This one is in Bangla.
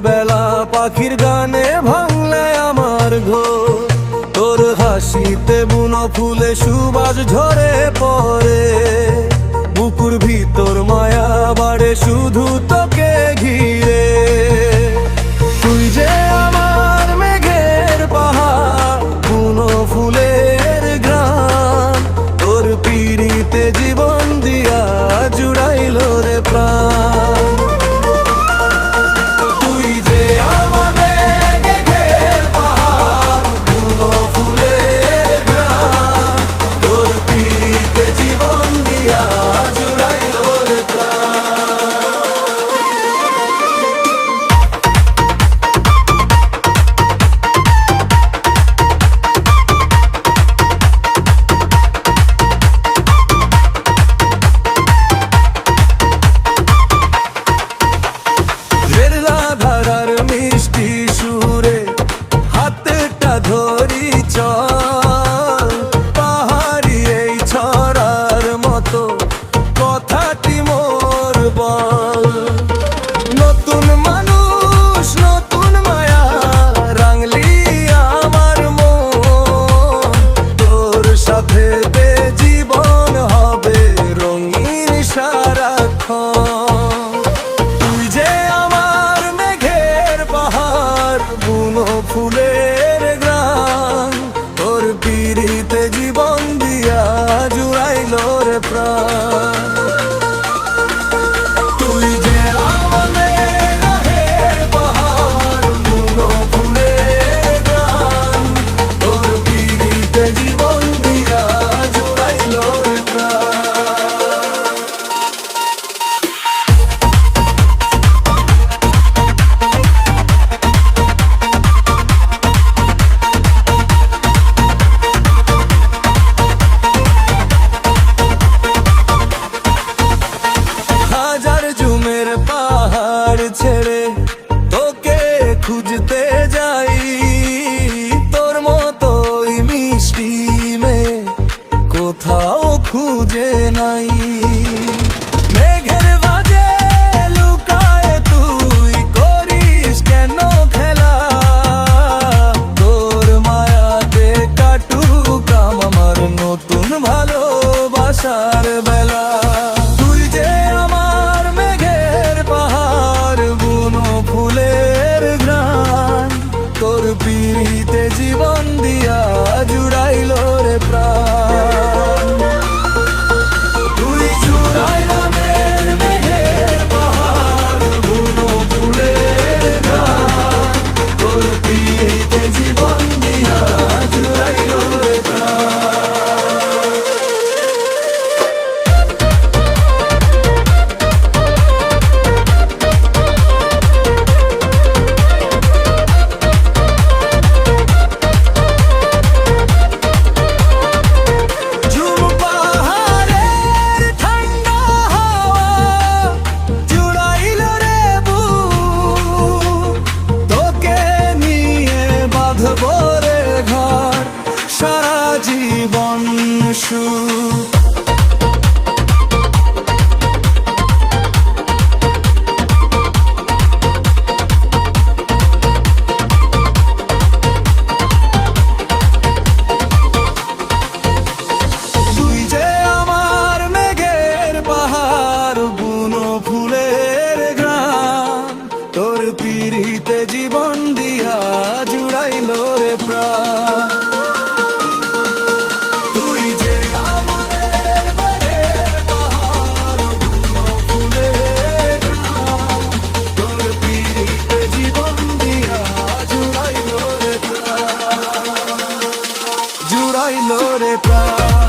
বেলা পাখির গানে ভাঙলে আমার ঘোর। তোর হাসিতে বুনো ফুলে সুবাস ঝরে পরে বুকুর ভিতর মায়া বাড়ে শুধু তো call. ahí. true. জুড়াইল রে প্রাণ।